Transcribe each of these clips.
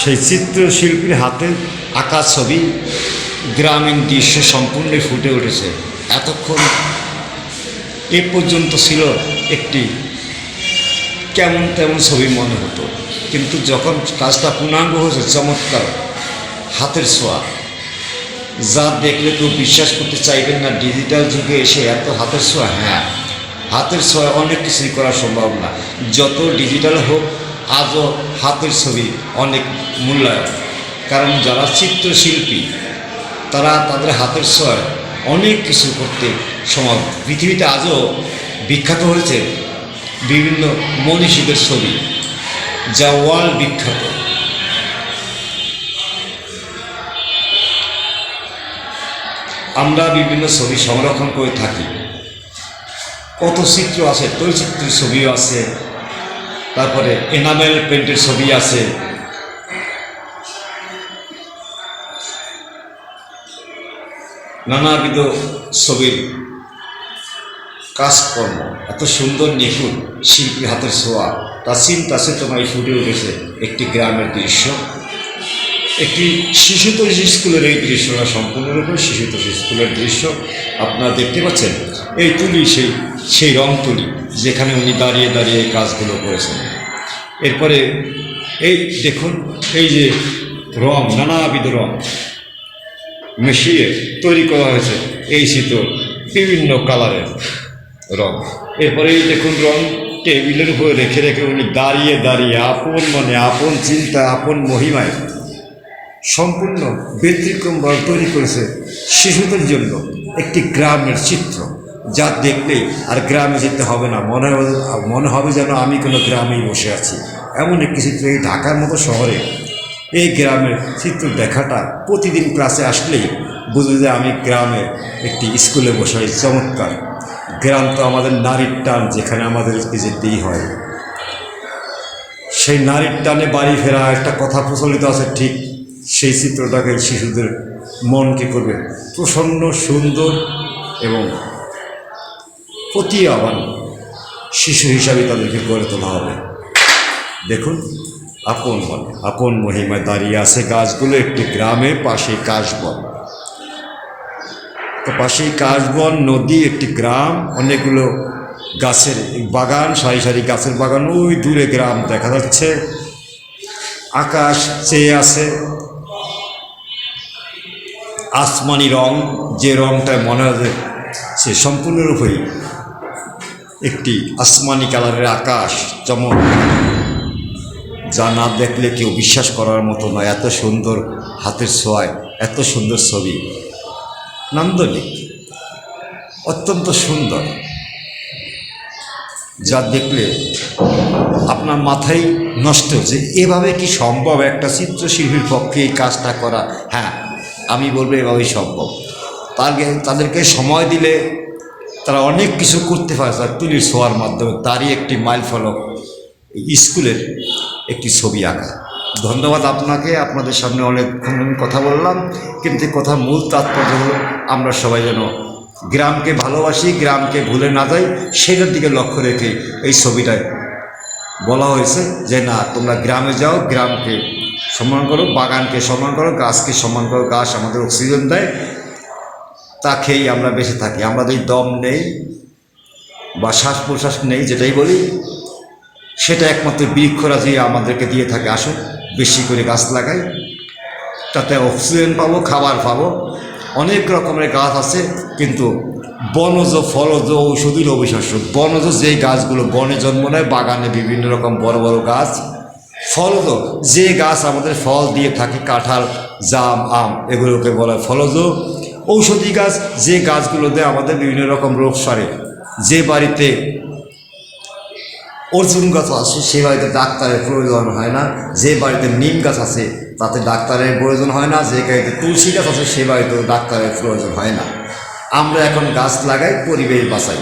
সেই চিত্রশিল্পীর হাতে আঁকা ছবি গ্রামীণ দৃশ্য সম্পূর্ণই ফুটে উঠেছে। এতক্ষণ এ পর্যন্ত ছিল একটি কেমন তেমন ছবি মনে হতো। কিন্তু যখন কাজটা পূর্ণাঙ্গ হয়েছে, চমৎকার হাতের ছোঁয়া। যা দেখলে কেউ বিশ্বাস করতে চাইবেন না, ডিজিটাল যুগে এসে এত হাতের ছোঁয়া হ্যাঁ হাতের ছোঁয়া অনেক কিছুই করা সম্ভব না। যত ডিজিটাল হোক আজও হাতের ছবি অনেক মূল্যায়ন। কারণ যারা চিত্রশিল্পী, তারা তাদের হাতের ছোঁয়ায় অনেক কিছু করতে সম্ভব পৃথিবীতে আজও বিখ্যাত হয়েছে বিভিন্ন মনীষীদের ছবি, যা ওয়ার্ল্ড বিখ্যাত। আমরা বিভিন্ন ছবি সংরক্ষণ করে থাকি। কত চিত্র আছে তৈচিত্রের ছবিও আছে। তারপরে এনামেল পেন্টের ছবি আছে। নানাবিধ ছবির কাজকর্ম। এত সুন্দর, নিখুঁত শিল্পীর হাতের ছোঁয়া। তা চিন্তা চেতনায় ফুটে উঠেছে একটি গ্রামের দৃশ্য। একটি শিশুতোষ স্কুলের এই দৃশ্যটা সম্পূর্ণরূপে শিশুতোষ স্কুলের দৃশ্য। আপনারা দেখতে পাচ্ছেন এই তুলি সেই সেই রং তুলি, যেখানে উনি দাঁড়িয়ে দাঁড়িয়ে এই কাজগুলো করেছেন। এরপরে এই দেখুন, এই যে রং, নানাবিধ রং মিশিয়ে তৈরি করা হয়েছে এই শীত বিভিন্ন কালারের রং। এরপরে এই দেখুন রং টেবিলের উপরে রেখে রেখে উনি দাঁড়িয়ে দাঁড়িয়ে আপন মনে, আপন চিন্তা, আপন মহিমায় সম্পূর্ণ ব্যতিক্রমভাবে তৈরি করেছে শিশুদের জন্য একটি গ্রামের চিত্র। যা দেখলেই আর গ্রামে যেতে হবে না। মনে হবে মনে হবে যেন আমি কোনো গ্রামেই বসে আছি। এমন একটি চিত্র এই ঢাকার মতো শহরে। এই গ্রামের চিত্র দেখাটা প্রতিদিন ক্লাসে আসলেই বুঝবে যে আমি গ্রামে একটি স্কুলে বসে। চমৎকার। গ্রাম তো আমাদের নারীর টান, যেখানে আমাদেরকে যেতেই হয়। সেই নারীর টানে বাড়ি ফেরা একটা কথা প্রচলিত আছে ঠিক। সেই চিত্রটাকে শিশুদের মনকে করবে প্রসন্ন, সুন্দর এবং প্রতিয়াবান শিশু হিসাবে তাদেরকে গড়ে তোলা হবে। দেখুন, আপন মনে, আপন মহিমায় দাঁড়িয়ে আছে গাছগুলো একটি গ্রামে পাশে কাশবন। তো পাশেই কাশবন নদী একটি গ্রাম, অনেকগুলো গাছের বাগান, সারি সারি গাছের বাগান, ওই দূরে গ্রাম দেখা যাচ্ছে। আকাশ চেয়ে আছে। আসমানি রং, যে রংটা মনে হয় সে সম্পূর্ণরূপেই একটি আসমানি কালারের আকাশ চমক যা না দেখলে কেউ বিশ্বাস করার মতো নয়। এত সুন্দর হাতের ছোঁয়ায়, এত সুন্দর ছবি। নান্দনিক, অত্যন্ত সুন্দর। যা দেখলে আপনার মাথায় নষ্ট যে এভাবে কি সম্ভব? একটা চিত্রশিল্পীর পক্ষে এই কাজটা করা হ্যাঁ আমি বলব এভাবেই সম্ভব। তাকে তাদেরকে সময় দিলে তারা অনেক কিছু করতে পারে, তার তুলির ছোঁয়ার মাধ্যমে। তারই একটি মাইল ফলক স্কুলের একটি ছবি আঁকা। ধন্যবাদ আপনাকে, আপনাদের সামনে অনেকক্ষণ কথা বললাম। কিন্তু কথার মূল তাৎপর্য হলো, আমরা সবাই যেন গ্রামকে ভালোবাসি, গ্রামকে ভুলে না যাই। সেটার দিকে লক্ষ্য রেখে এই ছবিটায় বলা হয়েছে যে, না, তোমরা গ্রামে যাও, গ্রামকে সম্মান করো, বাগানকে সম্মান করো, গাছকে সম্মান করো, গাছ আমাদের অক্সিজেন দেয়। তা খেয়েই আমরা বেঁচে থাকি। আমাদের দম নেই বা শ্বাস প্রশ্বাস নেই, যেটাই বলি, সেটা একমাত্র বৃক্ষরাজি আমাদেরকে দিয়ে থাকে। আসুন, বেশি করে গাছ লাগাই, তাতে অক্সিজেন পাবো, খাবার পাবো। অনেক রকমের গাছ আছে, কিন্তু বনজ, ফলজ, ঔষধির অবিশস্য বনজ যেই গাছগুলো বনে জন্ম নেয়, বাগানে বিভিন্ন রকম বড় বড় গাছ। ফলজ, যে গাছ আমাদের ফল দিয়ে থাকে, কাঁঠাল, জাম, আম, এগুলোকে বলা হয় ফলজ। ঔষধি গাছ, যে গাছগুলো দেয় আমাদের বিভিন্ন রকম রোগ সারে। যে বাড়িতে অর্জুন গাছ আছে, সে বাড়িতে ডাক্তারের প্রয়োজন হয় না। যে বাড়িতে নিম গাছ আছে, তাতে ডাক্তারের প্রয়োজন হয় না। যে বাড়িতে তুলসী গাছ আছে, সে বাড়িতেও ডাক্তারের প্রয়োজন হয় না। আমরা এখন গাছ লাগাই, পরিবেশ বাঁচাই।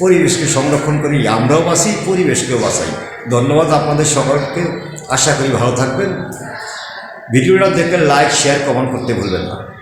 পরিবেশকে সংরক্ষণ করি, আমরাও বাঁচি, পরিবেশকেও বাঁচাই। ধন্যবাদ আপনাদের সকলকে। আশা করি ভালো থাকবেন। ভিডিওটা দেখে লাইক শেয়ার কমেন্ট করতে ভুলবেন না।